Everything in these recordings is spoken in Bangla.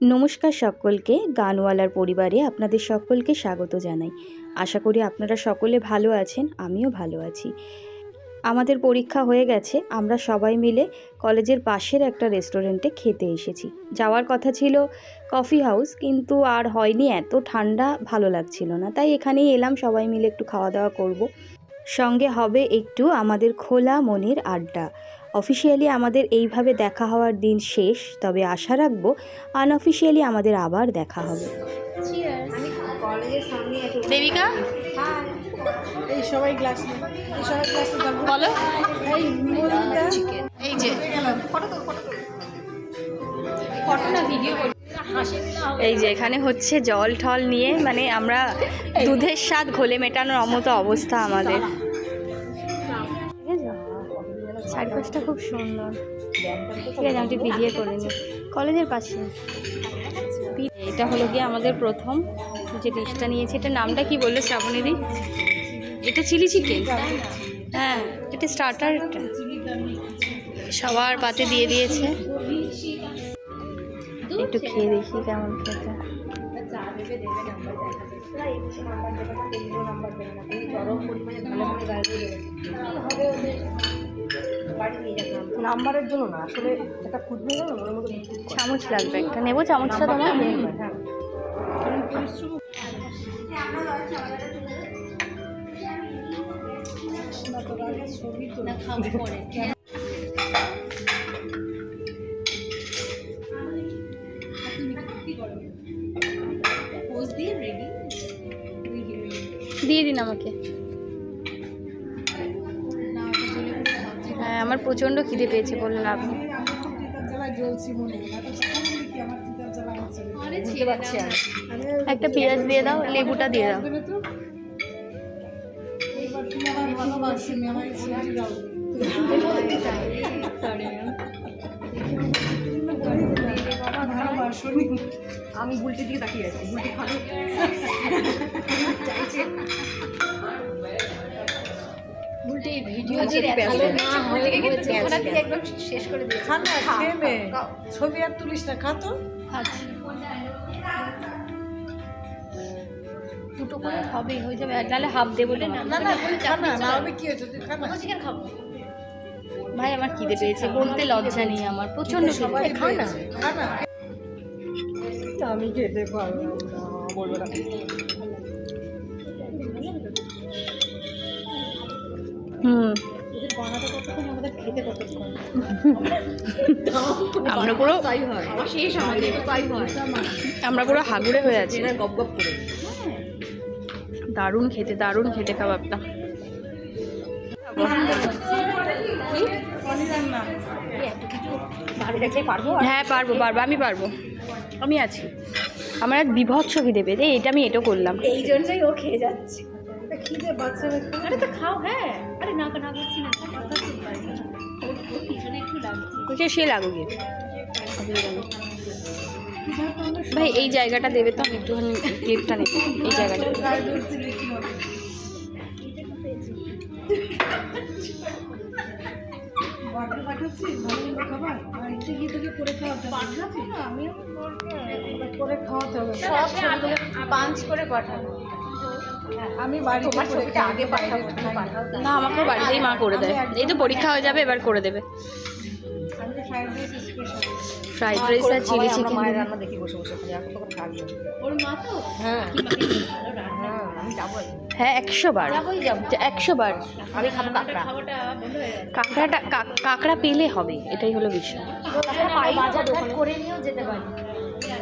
নমস্কার সকলকে, গানওয়ালার পরিবারে আপনাদের সকলকে স্বাগত জানাই। আশা করি আপনারা সকলে ভালো আছেন, আমিও ভালো আছি। আমাদের পরীক্ষা হয়ে গেছে, আমরা সবাই মিলে কলেজের পাশের একটা রেস্টুরেন্টে খেতে এসেছি। যাওয়ার কথা ছিল কফি হাউস, কিন্তু আর হয়নি, এত ঠান্ডা, ভালো লাগছিল না। তাই এখানেই এলাম, সবাই মিলে একটু খাওয়া দাওয়া করব। সঙ্গে হবে একটু আমাদের খোলা মনের আড্ডা। অফিসিয়ালি আমাদের এইভাবে দেখা হওয়ার দিন শেষ তবে আশা রাখব আনঅফিসিয়ালি আমাদের আবার দেখা হবে। দেবিকা? এই সবাই গ্লাস এই সবাই গ্লাস বলো। এই এই যে। এই যে এখানে হচ্ছে জল ঠল নিয়ে মানে আমরা দুধের স্বাদ ঘোলে মেটানোর অমতো অবস্থা আমাদের। চারপাশটা খুব সুন্দর। ঠিক আছে, আমি ভিডিও করে নিই। কলেজের পাশে। এটা হলো গিয়ে আমাদের প্রথম। যে ডিশটা নিয়েছি, এটার নামটা কি বলল শ্রাবণীদি? এটা চিলি চিকেন? হ্যাঁ এটা স্টার্টার সবার পাতে দিয়ে দিয়েছে। একটু খেয়ে দেখি কেমন খেতে। নাম্বারের জন্য না আসলে একটা খুঁজবে না ওর চামচ লাগবে। একটা নেব চামচটা তোমার? হ্যাঁ। দিয়ে দিন আমাকে। প্রচণ্ড খিদে পেয়েছে বললেন আপনি। একটা পেঁয়াজ দিয়ে দাও, লেবুটা দিয়ে দাও। দেবে তো এইবার তুমি আমার ভালোবাসি আমার দাও বাবা ভালোবাসনি আমি বুলটি দিকে তাকিয়ে আছি খা না খেয়ে নে। ছবি আর তুলিস না খা তো। দুটো করে হবে হয়ে যাবে। আর তাহলে হাফ দেবো না। না না না না হবে কি হয়েছে? তুই খা না। ভাই আমার খিদে পেয়েছে বলতে লজ্জা নেই আমার প্রচণ্ড সবাই খিদে। খা না। খা না। আমি খেতে পারব না। বলব না। হুম। আমরা পুরো আমরা পুরো হাগুড়ে হয়ে আছি। গপ গপ করে। দারুণ খেতে দারুণ খেতে খাবারটা পারব হ্যাঁ পারব পারব আমি পারব। আমি আছি। আমার আজ বিভৎস খিদে এই এটা আমি এটাও করলাম। এই জন্যই ও খেয়ে যাচ্ছে। খিদে বাচ্চারা আরে তো খাও হ্যাঁ। আরে না না করছি না। ওর ওর পিছনে একটু লাগছে সে লাগুক। ভাই এই জায়গাটা দেবে তো আমি একটুখানি ক্লিপটা নেব। এই জায়গাটা। পাঞ্চ করে পাঠাবো। আমি বাড়িতে ছবিটা আগে পাঠাও না আমাকেও বাড়িতেই মা করে দেয়। এই তো পরীক্ষা হয়ে যাবে এবার করে দেবে। আমি তো ফ্রাইড রাইস আর চিলি চিকেন মায়ের রান্না দেখি বসে বসে ওর মা তো? হ্যাঁ। হ্যাঁ হ্যাঁ একশো বার। একশো বার। আমি খাব কাঁকড়া। হয়ে কাঁকড়াটা কাঁকড়া পেলে হবে এটাই হলো বিষয়। বাজার করে নিয়েও যেতে পারি।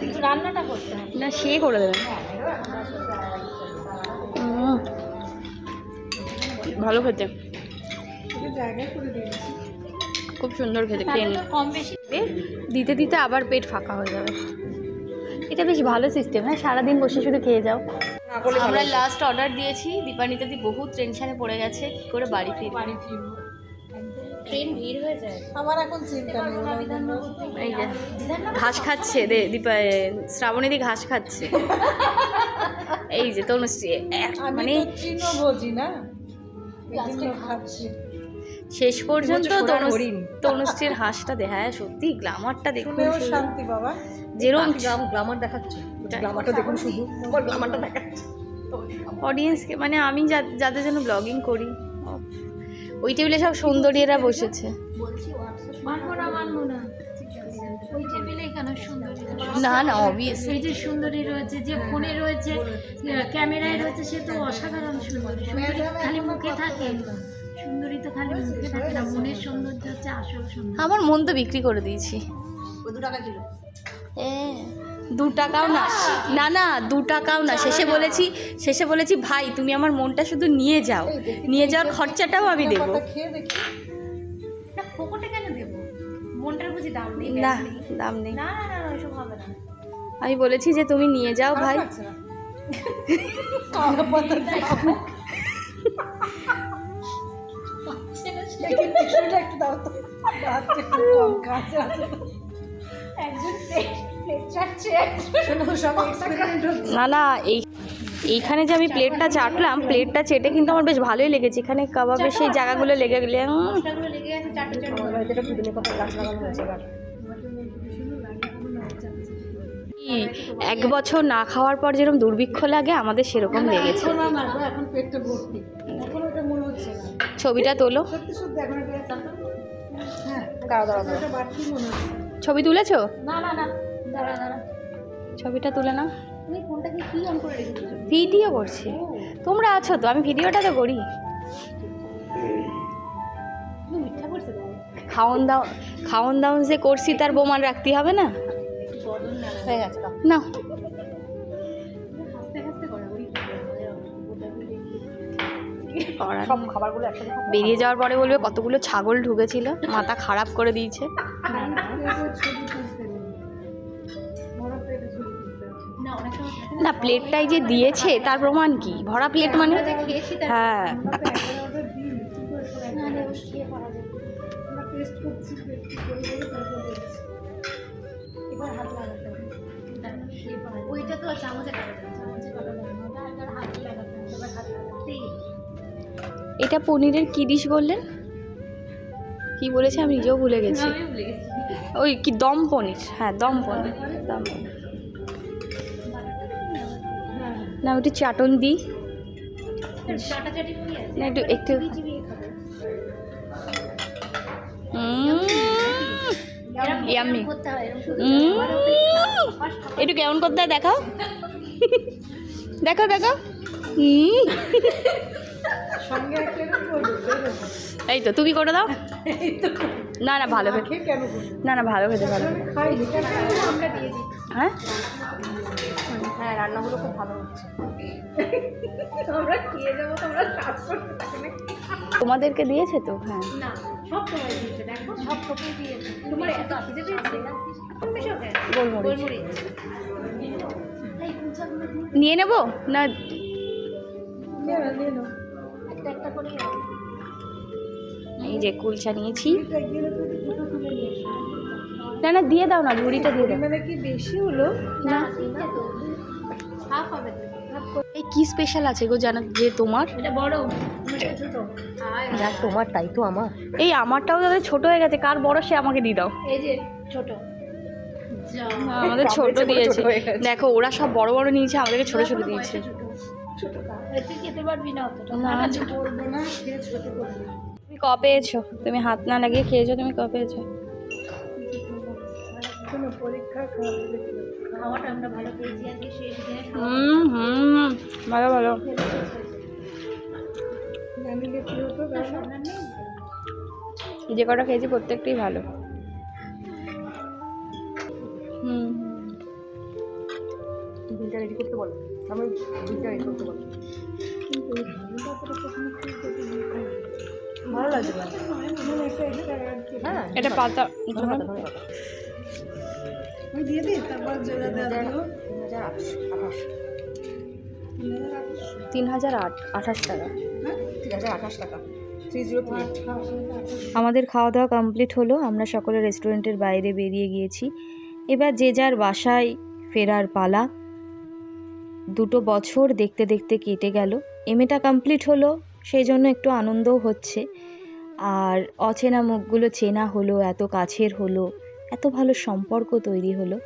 কিন্তু রান্নাটা করতে না সে করে দেবেন ভালো খেতে। তোকে জায়গা করে দিয়েছি খুব সুন্দর খেতে খেয়ে নিই কম বেশি দিতে দিতে আবার পেট ফাঁকা হয়ে যাবে। এটা বেশ ভালো সিস্টেম হ্যাঁ? সারাদিন বসে শুধু খেয়ে যাও। আমরা লাস্ট অর্ডার দিয়েছি। দীপানিতা দি বহুত টেনশনে পড়ে গেছে কি করে বাড়ি ফিরবে বাড়ি ফিরবো। ট্রেন ভিড় হয়ে যায়। আমার এখন চিন্তা নেই। এই যে ঘাস খাচ্ছে দে দীপা ঘাস খাচ্ছে। এই যে তনুশ্রী মানে তৃণভোজী না। শেষ পর্যন্ত তনুশ্রীর হাঁসটা দে হ্যাঁ সত্যি গ্লামারটা দেখুন। শান্তি বাবা। যেরকম গ্লামার দেখাচ্ছে। গ্লামারটা দেখুন শুধু। আমার গ্লামারটা দেখাচ্ছে। অডিয়েন্সকে মানে আমি যাদের জন্য ব্লগিং করি ওই টেবিলে সব সুন্দরীরা বসেছে। মানবো না মানবো না। ওই টেবিলে কেন সুন্দরী? না না অবভিয়াস এই যে সুন্দরী রয়েছে যে ফোনে রয়েছে ক্যামেরায় রয়েছে সে তো অসাধারণ সুন্দরী। সুন্দরী খালি মুখে থাকে? সুন্দরী তো খালি মুখে থাকে না? মনের সৌন্দর্য হচ্ছে আসল সুন্দর আমার মন তো বিক্রি করে দিয়েছি। দু টাকা কিলো। দু টাকাও না। না না দু টাকাও না। শেষে বলেছি শেষে বলেছি ভাই তুমি আমার মনটা শুধু নিয়ে যাও। নিয়ে যাওয়ার খরচাটাও আমি দেবো। পাতা খেয়ে দেখি। না ফোকটে কেন দেবো? মনটার বুঝি দাম নেই না value নেই? দাম নেই। না না না না, ওসব হবে না। আমি বলেছি যে তুমি নিয়ে যাও ভাই। না না এই এইখানে যে আমি প্লেটটা চাটলাম প্লেটটা চেটে কিন্তু আমার বেশ ভালোই লেগেছে। এখানে কাবাবের সেই জায়গাগুলো লেগে গেলে এক বছর না খাওয়ার পর যেরকম দুর্ভিক্ষ লাগে আমাদের সেরকম লেগেছে। ছবিটা তোলো। ছবি তুলেছো? না না না। দাঁড়া দাঁড়া ছবিটা তুলে না তুমি ফোনটাকে কি অন করে রেখেছো ভিডিও করছি। তোমরা আছো তো? আমি ভিডিওটা তো করি। খাওন দাও খাওন দাওন যে করছি তার বোমান রাখতে হবে না? হয়ে গেছে না করার সব খাবারগুলো একসাথে বেরিয়ে যাওয়ার পরে বলবে কতগুলো ছাগল ঢুকেছিল মাথা খারাপ করে দিয়েছে। না প্লেটটাই যে দিয়েছে তার প্রমাণ কি? ভরা প্লেট মানে? হ্যাঁ। না রে, ও এটা পনিরের কি ডিশ বললেন? কি বলেছে? আমি নিজেও ভুলে গেছি। ওই কি দম পনির? হ্যাঁ দম পনির দম পনির। না একটু চাটন দিই। আছে না একটু একটু। হয় একটু কেমন করতে হয় দেখাও। দেখো দেখো উম, এই তো তুমি করে দাও। না না ভালো খেতে? না না ভালো খেতে খেতে হ্যাঁ? হ্যাঁ রান্নাগুলো খুব ভালো হচ্ছে। আমরা খেয়ে যাব তোমরা কাজ করতে থাকে তোমাদেরকে দিয়েছে তো? হ্যাঁ। না সব তোমার দিয়েছে দেখো সব তোকে দিয়েছে। তোমার এত খিদে পেয়েছে? গোলমরিচ। গোলমরিচ। এই কুচাগুলো দিয়ে নিয়ে নেব না এই যে কুলচা নিয়েছি। না না দিয়ে দাও না ঝুড়িটা দিয়ে দাও। পরিমাণে কি বেশি হলো? না। হাফ হবে এই কি স্পেশাল আছে গো জানা যে তোমার? এটা বড় যা তোমার তাই তো আমার। এই আমারটাও তাদের ছোট হয়ে গেছে কার বড় সে আমাকে দিয়ে দাও। এই যে ছোট। আমাদের ছোট দিয়েছে। দেখো ওরা সব বড় বড় নিয়েছে আমাদেরকে ছোট ছোট দিয়েছে। ছোট তুই খেতে পারবি না অতটা। না, না ছোট। করব না খেয়ে ছোট করব তুমি ক পেয়েছ? তুমি হাত না লাগিয়ে খেয়েছো তুমি ক পেয়েছ? কোনো পরীক্ষা খাওয়াটা আমরা ভালো পেয়েছি আজকে শেষ দিনে হুম হুম ভালো ভালো। যে কটা খেয়েছি প্রত্যেকটাই ভালো। করতে বলো আমি রেডি করতে বলো। ভালো লাগছে হ্যাঁ এটা পাতা ধন্যবাদ ধন্যবাদ আমি দিয়ে দিই তারপর যেটা দেওয়া তিন হাজার আট তিন হাজার আট আঠাশ টাকা। হ্যাঁ? তিন হাজার আঠাশ টাকা। থ্রি জিরো থ্রি আমাদের খাওয়া দাওয়া কমপ্লিট হলো আমরা সকলে রেস্টুরেন্টের বাইরে বেরিয়ে গিয়েছি। এবার যে যার বাসায় ফেরার পালা দুটো বছর দেখতে দেখতে কেটে গেল। এমএটা কমপ্লিট হলো সেই জন্য একটু আনন্দও হচ্ছে। আর অচেনা মুখগুলো চেনা হলো, এত কাছের হলো, এত ভালো সম্পর্ক তৈরি হলো।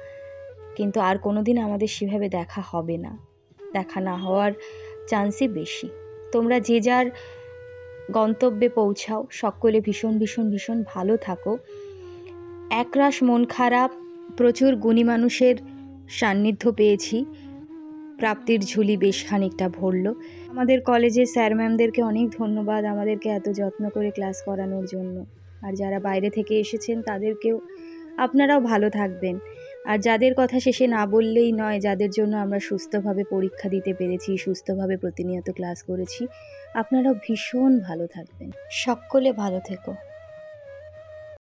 কিন্তু আর কোনো দিন আমাদের সেভাবে দেখা হবে না। দেখা না হওয়ার চান্সই বেশি। তোমরা যে যার গন্তব্যে পৌঁছাও, সকলে ভীষণ ভীষণ ভীষণ ভালো থাকো। একরাশ মন খারাপ, প্রচুর গুণী মানুষের সান্নিধ্য পেয়েছি। প্রাপ্তির ঝুলি বেশ খানিকটা ভরল। আমাদের কলেজের স্যার ম্যামদেরকে অনেক ধন্যবাদ আমাদেরকে এত যত্ন করে ক্লাস করানোর জন্য। আর যারা বাইরে থেকে এসেছেন তাদেরকেও আপনারাও ভালো থাকবেন। আর যাদের কথা শেষে না বললেই নয়, যাদের জন্য আমরা সুস্থভাবে পরীক্ষা দিতে পেরেছি, সুস্থভাবে প্রতিনিয়ত ক্লাস করেছি, আপনারাও ভীষণ ভালো থাকবেন। সকলে ভালো থেকো।